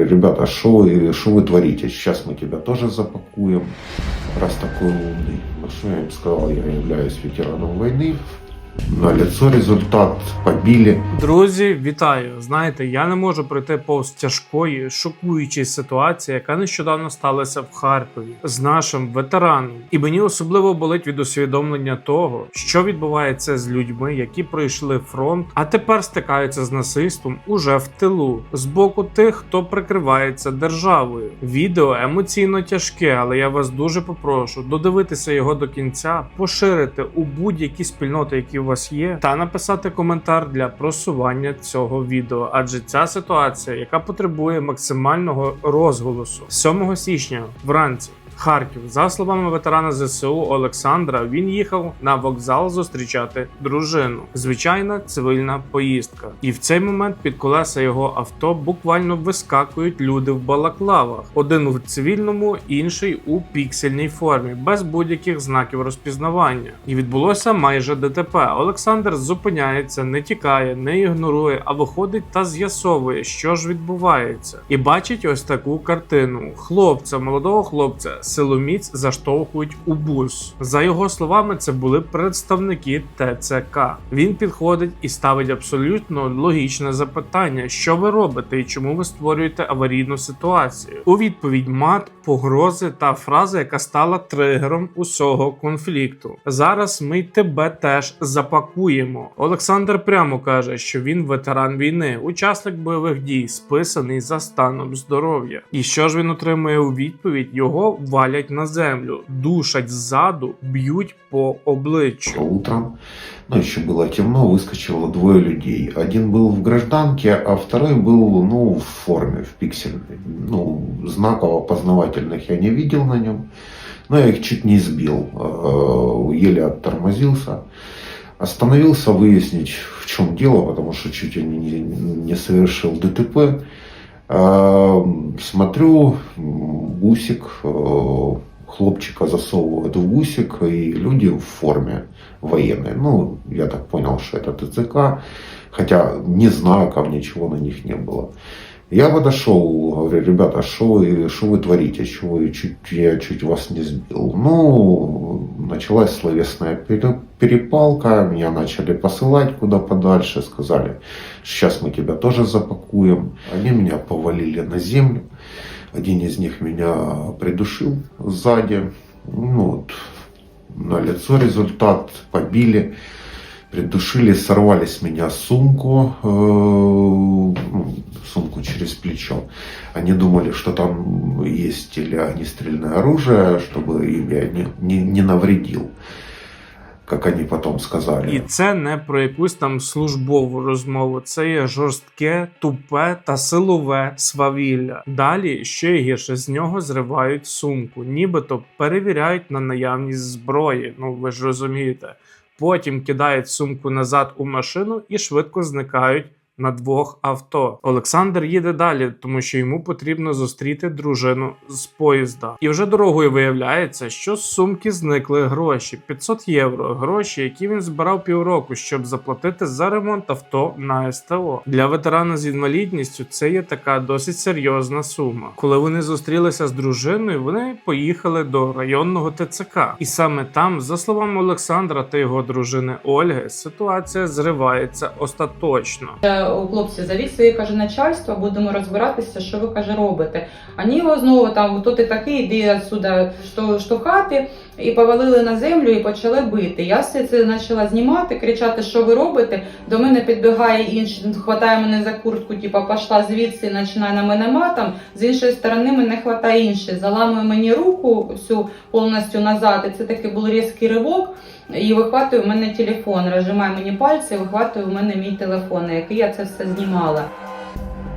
говорю, ребята, что вы, что вы творите? Сейчас мы тебя тоже запакуем, раз такой умный. Ну что я им сказал, я являюсь ветераном войны. на лицо результат побили. Друзі, вітаю! Знаєте, я не можу пройти повз тяжкої, шокуючої ситуації, яка нещодавно сталася в Харкові з нашим ветераном. І мені особливо болить від усвідомлення того, що відбувається з людьми, які пройшли фронт, а тепер стикаються з насильством уже в тилу з боку тих, хто прикривається державою. Відео емоційно тяжке, але я вас дуже попрошу додивитися його до кінця, поширити у будь-які спільноти, які у вас є, та написати коментар для просування цього відео, адже ця ситуація, яка потребує максимального розголосу 7 січня вранці. Харків, за словами ветерана ЗСУ Олександра, він їхав на вокзал зустрічати дружину. Звичайна цивільна поїздка. І в цей момент під колеса його авто буквально вискакують люди в балаклавах: один у цивільному, інший у піксельній формі, без будь-яких знаків розпізнавання. І відбулося майже ДТП. Олександр зупиняється, не тікає, не ігнорує, а виходить та з'ясовує, що ж відбувається, і бачить ось таку картину: хлопця, молодого хлопця, силоміць заштовхують у бус. За його словами, це були представники ТЦК. Він підходить і ставить абсолютно логічне запитання: що ви робите і чому ви створюєте аварійну ситуацію? У відповідь мат, погрози та фраза, яка стала тригером усього конфлікту. Зараз ми й тебе теж запакуємо. Олександр прямо каже, що він ветеран війни, учасник бойових дій, списаний за станом здоров'я. І що ж він отримує у відповідь? Його валять на землю, душать ззаду, б'ють по обличчю. Утром, ну еще было темно, выскочило двое людей. Один был в гражданке, а второй был, ну, в форме, в пиксельной. Ну, знаков опознавательных я не видел на нем. Но я их чуть не сбил, э, еле оттормозился. Остановился выяснить, в чем дело, потому что чуть я не, не совершил ДТП. Э, Смотрю, м, бусик, э, хлопчика засовывают в бусик, и люди в форме военной. Ну, я так понял, что это ТЦК, хотя не знаков, ничего на них не было. Я подошел, говорю, ребята, что вы, что вы творите, что вы чуть, я чуть вас не сбил. Ну, началась словесная пере- перепалка, меня начали посылать куда подальше, сказали, сейчас мы тебя тоже запакуем. Они меня повалили на землю, один из них меня придушил сзади, ну, вот, на лицо результат, побили, придушили, сорвали с меня сумку, э, сумку через плечо. Они думали, что там есть или огнестрельное оружие, чтобы им я не, не, не навредил, как вони потом сказали. І це не про якусь там службову розмову, це є жорстке, тупе та силове свавілля. Далі ще гірше з нього зривають сумку, нібито перевіряють на наявність зброї. Ну ви ж розумієте. Потім кидають сумку назад у машину і швидко зникають. На двох авто Олександр їде далі, тому що йому потрібно зустріти дружину з поїзда. І вже дорогою виявляється, що з сумки зникли гроші 500 євро. Гроші, які він збирав півроку, щоб заплатити за ремонт авто на СТО. Для ветерана з інвалідністю це є така досить серйозна сума. Коли вони зустрілися з дружиною, вони поїхали до районного ТЦК, і саме там, за словами Олександра та його дружини Ольги, ситуація зривається остаточно. У хлопця завіз своє каже начальство, будемо розбиратися, що ви каже робите. А його знову там, хто ти такий, іди отсюда штовхати, і повалили на землю і почали бити. Я все це почала знімати, кричати, що ви робите. До мене підбігає інший, хватає мене за куртку, типа пішла звідси, починає на мене матом. З іншої сторони мене хватає інший, заламує мені руку всю повністю назад. І це такий був різкий ривок. І вихватує в мене телефон, розжимає мені пальці, вихватує в мене мій телефон, на який я це все знімала.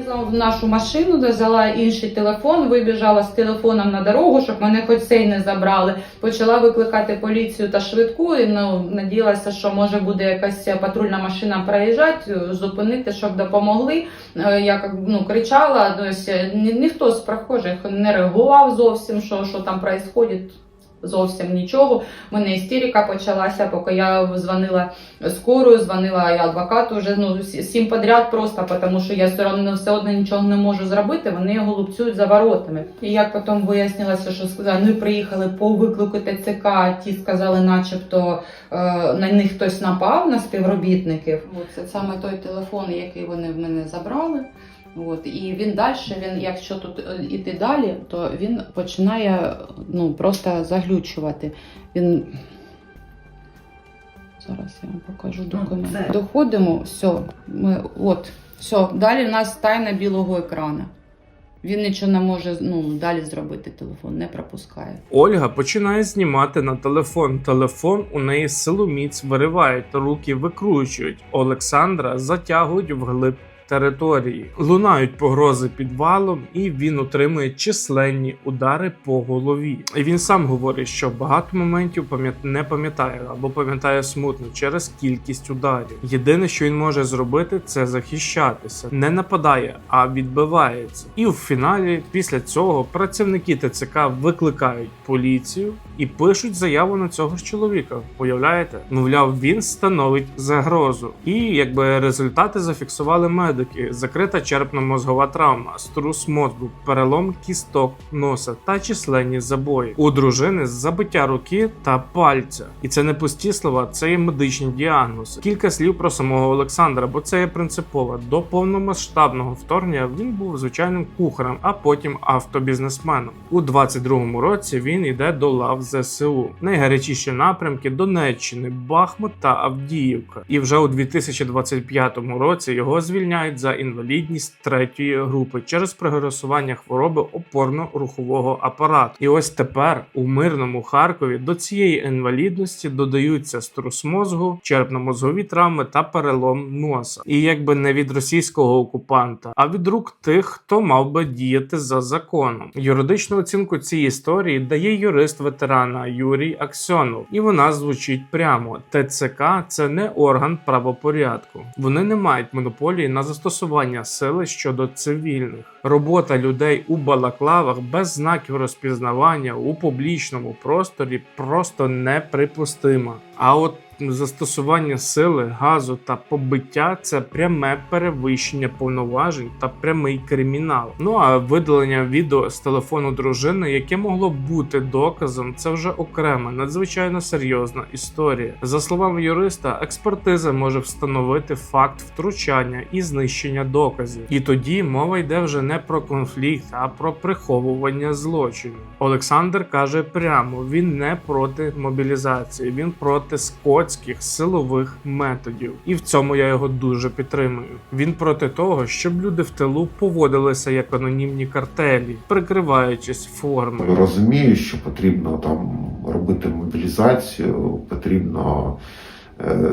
В нашу машину взяла інший телефон, вибіжала з телефоном на дорогу, щоб мене хоч цей не забрали. Почала викликати поліцію та швидку. І ну надіялася, що може буде якась патрульна машина проїжджати, зупинити, щоб допомогли. Е, Я ну кричала, тобто ні, ніхто з прохожих не реагував зовсім, що, що там відбувається. Зовсім нічого. У мене істерика почалася, поки я дзвонила скорою, дзвонила і адвокату вже ну всі- всім подряд просто, тому що я все одно все одно нічого не можу зробити. Вони його лупцюють за воротами. І як потім вияснилося, що сказали, ну приїхали по виклику ТЦК. Ті сказали, начебто е, на них хтось напав на співробітників. Це саме той телефон, який вони в мене забрали. От, і він далі, він, якщо тут е, іти далі, то він починає ну, просто заглючувати. Він. Зараз я вам покажу документ. це- Доходимо, все, ми, от, все, далі в нас тайна білого екрана. Він нічого не може ну, далі зробити, телефон не пропускає. Ольга починає знімати на телефон. Телефон у неї силоміць виривають, руки викручують. Олександра затягують вглиб території. Лунають погрози підвалом, і він отримує численні удари по голові. І він сам говорить, що багато моментів не пам'ятає або пам'ятає смутно через кількість ударів. Єдине, що він може зробити, це захищатися, не нападає, а відбивається. І в фіналі, після цього, працівники ТЦК викликають поліцію і пишуть заяву на цього ж чоловіка. Уявляєте? Мовляв, він становить загрозу. І якби результати зафіксували медики: закрита черепно-мозгова травма, струс мозку, перелом кісток носа та численні забої. У дружини забиття руки та пальця. І це не пусті слова, це є медичні діагнози. Кілька слів про самого Олександра, бо це є принципово. До повномасштабного вторгнення він був звичайним кухарем, а потім автобізнесменом. У 22-му році він йде до лав ЗСУ. Найгарячіші напрямки Донеччини, Бахмут та Авдіївка. І вже у 2025 році його звільняють за інвалідність третьої групи через прогресування хвороби опорно-рухового апарату. І ось тепер у мирному Харкові до цієї інвалідності додаються струс мозгу, черепно-мозгові травми та перелом носа. І якби не від російського окупанта, а від рук тих, хто мав би діяти за законом. Юридичну оцінку цієї історії дає юрист ветерана Юрій Аксьонов, і вона звучить прямо: ТЦК це не орган правопорядку. Вони не мають монополії на застосування сили щодо цивільних. Робота людей у балаклавах без знаків розпізнавання у публічному просторі просто неприпустима. А от застосування сили, газу та побиття це пряме перевищення повноважень та прямий кримінал. Ну а видалення відео з телефону дружини, яке могло бути доказом, це вже окрема надзвичайно серйозна історія. За словами юриста, експертиза може встановити факт втручання і знищення доказів. І тоді мова йде вже не про конфлікт, а про приховування злочину. Олександр каже прямо: він не проти мобілізації, він проти скотських силових методів. І в цьому я його дуже підтримую. Він проти того, щоб люди в тилу поводилися як анонімні картелі, прикриваючись формою. Розумію, що потрібно там робити мобілізацію, потрібно е,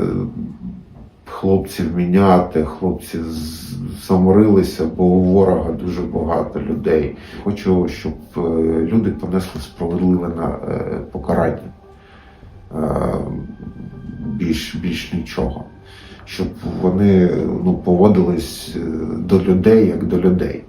хлопців міняти, хлопці заморилися, бо у ворога дуже багато людей. Хочу, щоб е, люди понесли справедливе е, покарання. Більш, більш нічого. Щоб вони ну, поводились е, до людей як до людей.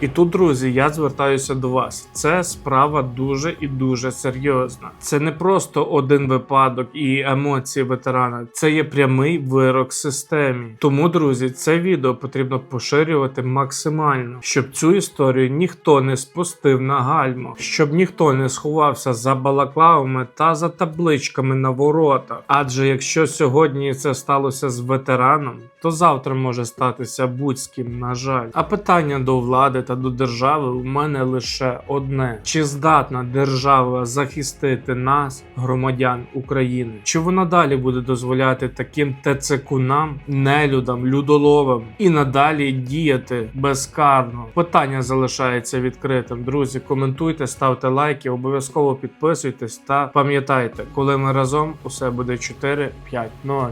І тут, друзі, я звертаюся до вас. Це справа дуже і дуже серйозна. Це не просто один випадок і емоції ветерана, це є прямий вирок системі. Тому, друзі, це відео потрібно поширювати максимально, щоб цю історію ніхто не спустив на гальмо, щоб ніхто не сховався за балаклавами та за табличками на воротах. Адже якщо сьогодні це сталося з ветераном, то завтра може статися будь з ким, на жаль. А питання до влади та до держави у мене лише одне: чи здатна держава захистити нас, громадян України? Чи вона далі буде дозволяти таким ТЦКунам, нелюдам, людоловам і надалі діяти безкарно? Питання залишається відкритим. Друзі, коментуйте, ставте лайки, обов'язково підписуйтесь та пам'ятайте, коли ми разом усе буде 4-5-0.